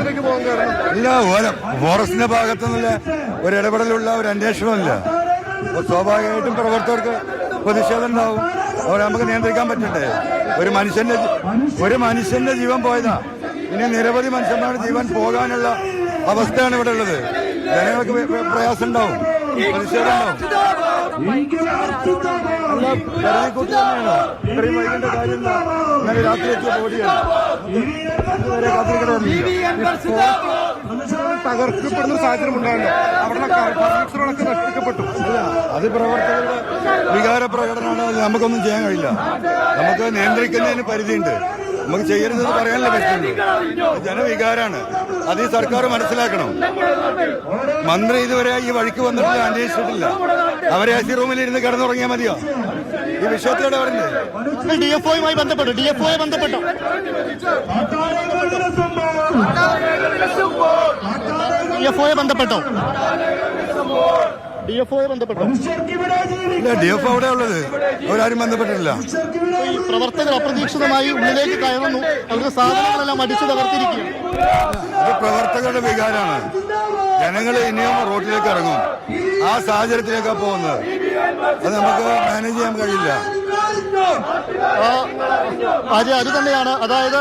പ്രതിഷേധത്തിലേക്ക് പോകാൻ കാരണം? ഇല്ല ഓരോ ഫോറസ്റ്റിന്റെ ഭാഗത്തുനിന്നുള്ള ഒരു ഇടപെടലുള്ള ഒരു അന്വേഷണമില്ല സ്വാഭാവികമായിട്ടും പ്രവർത്തകർക്ക് പ്രതിഷേധം ഉണ്ടാവും. അവരെ നമുക്ക് നിയന്ത്രിക്കാൻ പറ്റണ്ടേ? ഒരു മനുഷ്യന്റെ ഒരു മനുഷ്യന്റെ ജീവൻ പോയതാ. ഇനി നിരവധി മനുഷ്യന്മാരുടെ ജീവൻ പോകാനുള്ള അവസ്ഥയാണ് ഇവിടെ ഉള്ളത്. ജനങ്ങൾക്ക് പ്രയാസം ഉണ്ടാവും. പ്രതിഷേധം ഉണ്ടാവും. കരുതിക്കൂട്ടി തന്നെയാണോ ഇത്രയും വൈകേണ്ട കാര്യമില്ല ഇന്നലെ രാത്രി എത്തിയ ബോഡിയാണ് ഇതുവരെ കാത്തിരിക്കണമെന്നില്ല. തകർക്കപ്പെടുന്ന സാഹചര്യം ഉണ്ടായല്ലോ അവിടെ ഫർണിച്ചറുകളൊക്കെ നശിപ്പിക്കപ്പെട്ടു. അത് പ്രവർത്തകരുടെ വികാര പ്രകടനമാണ് നമുക്കൊന്നും ചെയ്യാൻ കഴിയില്ല. നമുക്ക് നിയന്ത്രിക്കുന്നതിന് പരിധിയുണ്ട്. നമുക്ക് ചെയ്യരുതെന്ന് പറയാനല്ലേ പറ്റുള്ളൂ. ജനവികാരാണ്. അത് ഈ സർക്കാർ മനസ്സിലാക്കണം. മന്ത്രി ഇതുവരെ ഈ വഴിക്ക് വന്നിട്ടില്ല അന്വേഷിച്ചിട്ടില്ല. അവരെ എ സി റൂമിൽ ഇരുന്ന് കിടന്നുറങ്ങിയാൽ മതിയോ? ഈ വിഷയത്തോടെ പറഞ്ഞു ഡി എഫ് ഒയുമായി ബന്ധപ്പെട്ടു. ഡി എഫ് ഒയെ ബന്ധപ്പെട്ടു. ഡി എഫ് ഒയെ ബന്ധപ്പെട്ടോ. ഡി എഫ് ഒയെ ബന്ധപ്പെട്ടോ. ഇല്ല ഡി എഫ് അവിടെ ഉള്ളത്. അവരാരും ബന്ധപ്പെട്ടിട്ടില്ല. പ്രവർത്തകർ അപ്രതീക്ഷിതമായി ഉള്ളിലേക്ക് കയറുന്നു. അവരുടെ സാധനങ്ങളെല്ലാം അടിച്ചു തകർത്തിരിക്കുകയാണ് പ്രവർത്തകരുടെ വികാരമാണ്. ജനങ്ങൾ ഇനിയും റോട്ടിലേക്ക് ഇറങ്ങും. ആ സാഹചര്യത്തിലേക്കാണ് പോകുന്നത്. അത് നമുക്ക് മാനേജ് ചെയ്യാൻ കഴിയില്ല. ആര്യ അത് തന്നെയാണ്. അതായത്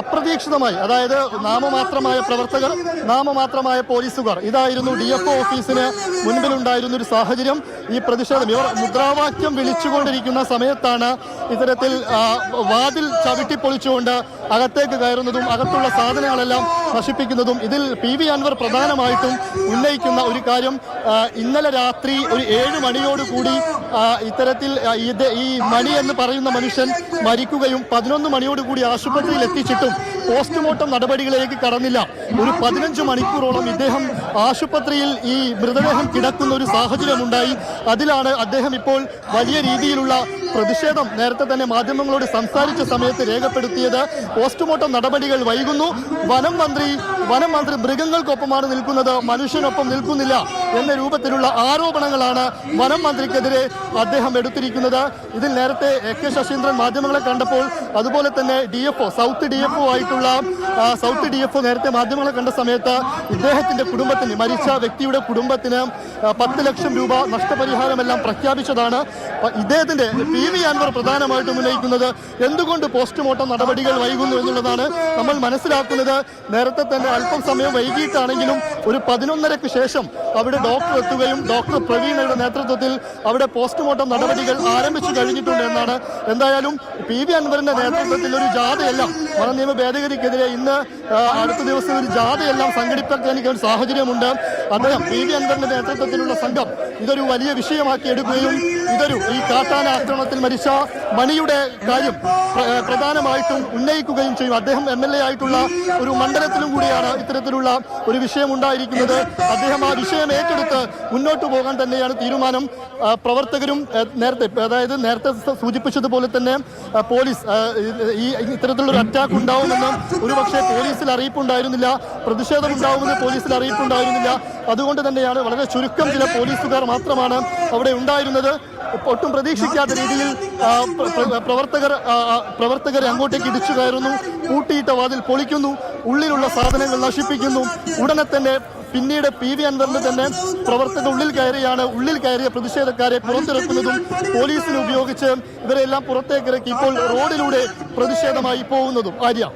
അപ്രതീക്ഷിതമായി അതായത് നാമമാത്രമായ പ്രവർത്തകർ നാമമാത്രമായ പോലീസുകാർ. ഇതായിരുന്നു ഡി എഫ് ഓഫീസിന് മുൻപിലുണ്ടായിരുന്ന ഒരു സാഹചര്യം. ഈ പ്രതിഷേധം ഇവർ മുദ്രാവാക്യം വിളിച്ചുകൊണ്ടിരിക്കുന്ന സമയത്താണ് ഇത്തരത്തിൽ വാതിൽ ചവിട്ടിപ്പൊളിച്ചുകൊണ്ട് അകത്തേക്ക് കയറുന്നതും അകത്തുള്ള സാധനങ്ങളെല്ലാം നശിപ്പിക്കുന്നതും ഇതിൽ പി വി അൻവർ പ്രധാനമായിട്ടും ഉന്നയിക്കുന്ന ഒരു കാര്യം ഇന്നലെ രാത്രി ഒരു ഏഴ് മണിയോടുകൂടി ഇത്തരത്തിൽ ഇത് ഈ മണി എന്ന് പറയുന്ന മനുഷ്യൻ മരിക്കുകയും പതിനൊന്ന് മണിയോടുകൂടി ആശുപത്രിയിൽ എത്തിച്ചിട്ടും പോസ്റ്റ്മോർട്ടം നടപടികളിലേക്ക് കടന്നില്ല. ഒരു പതിനഞ്ച് മണിക്കൂറോളം ഇദ്ദേഹം ആശുപത്രിയിൽ ഈ മൃതദേഹം കിടക്കുന്ന ഒരു സാഹചര്യമുണ്ടായി. അതിലാണ് അദ്ദേഹം ഇപ്പോൾ വലിയ രീതിയിലുള്ള പ്രതിഷേധം നേരത്തെ തന്നെ മാധ്യമങ്ങളോട് സംസാരിച്ച സമയത്ത് രേഖപ്പെടുത്തിയത്. പോസ്റ്റ്മോർട്ടം നടപടികൾ വൈകുന്നു. വനം മന്ത്രി വനം മന്ത്രി മൃഗങ്ങൾക്കൊപ്പമാണ് നിൽക്കുന്നത്. മനുഷ്യനൊപ്പം നിൽക്കുന്നില്ല എന്ന രൂപത്തിലുള്ള ആരോപണങ്ങളാണ് വനം മന്ത്രിക്കെതിരെ അദ്ദേഹം എടുത്തിരിക്കുന്നത്. ഇതിൽ നേരത്തെ എ കെ ശശീന്ദ്രൻ മാധ്യമങ്ങളെ കണ്ടപ്പോൾ അതുപോലെ തന്നെ D F O south D F O ആയിട്ടുള്ള സൗത്ത് ഡി എഫ് ഒ നേരത്തെ മാധ്യമങ്ങളെ കണ്ട സമയത്ത് ഇദ്ദേഹത്തിന്റെ കുടുംബത്തിന് മരിച്ച വ്യക്തിയുടെ കുടുംബത്തിന് പത്ത് ലക്ഷം രൂപ നഷ്ടപരിഹാരമെല്ലാം പ്രഖ്യാപിച്ചതാണ്. ഇദ്ദേഹത്തിന്റെ പി വി അൻവർ പ്രധാനമായിട്ടും ഉന്നയിക്കുന്നത് എന്തുകൊണ്ട് പോസ്റ്റ്മോർട്ടം നടപടികൾ വൈകുന്നു എന്നുള്ളതാണ് നമ്മൾ മനസ്സിലാക്കുന്നത്. നേരത്തെ തന്നെ അല്പം സമയം വൈകിട്ടാണെങ്കിലും ഒരു പതിനൊന്നരക്ക് ശേഷം അവിടെ ഡോക്ടർ എത്തുകയും ഡോക്ടർ പ്രവീണയുടെ നേതൃത്വത്തിൽ അവിടെ പോസ്റ്റ്മോർട്ടം നടപടികൾ ആരംഭിച്ചു കഴിഞ്ഞിട്ടുണ്ട് എന്നാണ്. എന്തായാലും പി വി അൻവറിന്റെ നേതൃത്വത്തിൽ ഒരു ജാഥയല്ല വനനിയമ ഭേദഗതിക്കെതിരെ ഇന്ന് അടുത്ത ദിവസം ഒരു ജാഥയെല്ലാം സംഘടിപ്പിക്കാനൊക്കെ ഒരു സാഹചര്യമുണ്ട്. അദ്ദേഹം പി വി അൻവറിന്റെ നേതൃത്വത്തിലുള്ള സംഘം ഇതൊരു വലിയ വിഷയമാക്കി എടുക്കുകയും ഇതൊരു ഈ കാട്ടാന ആക്രമണത്തിൽ മരിച്ച മണിയുടെ കാര്യം പ്രധാനമായിട്ടും ഉന്നയിക്കുകയും ചെയ്യും. അദ്ദേഹം എം എൽ എ ആയിട്ടുള്ള ഒരു മണ്ഡലത്തിലും കൂടിയാണ് ഇത്തരത്തിലുള്ള ഒരു വിഷയം ഉണ്ടായിരിക്കുന്നത്. അദ്ദേഹം ആ വിഷയം ഏറ്റെടുത്ത് മുന്നോട്ട് പോകാൻ തന്നെയാണ് തീരുമാനം. പ്രവർത്തകരും നേരത്തെ അതായത് നേരത്തെ സൂചിപ്പിച്ചതുപോലെ തന്നെ പോലീസ് ഈ ഇത്തരത്തിലുള്ള അറ്റാക്ക് ഉണ്ടാവുമെന്ന് ഒരുപക്ഷെ പോലീസിൽ അറിയിപ്പുണ്ടായിരുന്നില്ല. പ്രതിഷേധം ഉണ്ടാവുമെന്ന് പോലീസിൽ അറിയിപ്പുണ്ടായിരുന്നില്ല. അതുകൊണ്ട് തന്നെയാണ് വളരെ ചുരുക്കം ചില പോലീസുകാർ മാത്രമാണ് അവിടെ ഉണ്ടായിരുന്നത്. ഒട്ടും പ്രതീക്ഷിക്കാത്ത രീതിയിൽ പ്രവർത്തകർ പ്രവർത്തകരെ അങ്ങോട്ടേക്ക് ഇടിച്ചു കയറുന്നു. പൂട്ടിയിട്ട വാതിൽ പൊളിക്കുന്നു. ഉള്ളിലുള്ള സാധനങ്ങൾ നശിപ്പിക്കുന്നു. ഉടനെ തന്നെ പിന്നീട് പി വി അൻവറിന് തന്നെ പ്രവർത്തകർ ഉള്ളിൽ കയറിയാണ്. ഉള്ളിൽ കയറിയ പ്രതിഷേധക്കാരെ പുറത്തിറക്കുന്നതും പോലീസിനെ ഉപയോഗിച്ച് ഇവരെല്ലാം പുറത്തേക്കിറക്കി ഇപ്പോൾ റോഡിലൂടെ പ്രതിഷേധമായി പോകുന്നതും. ആര്യ?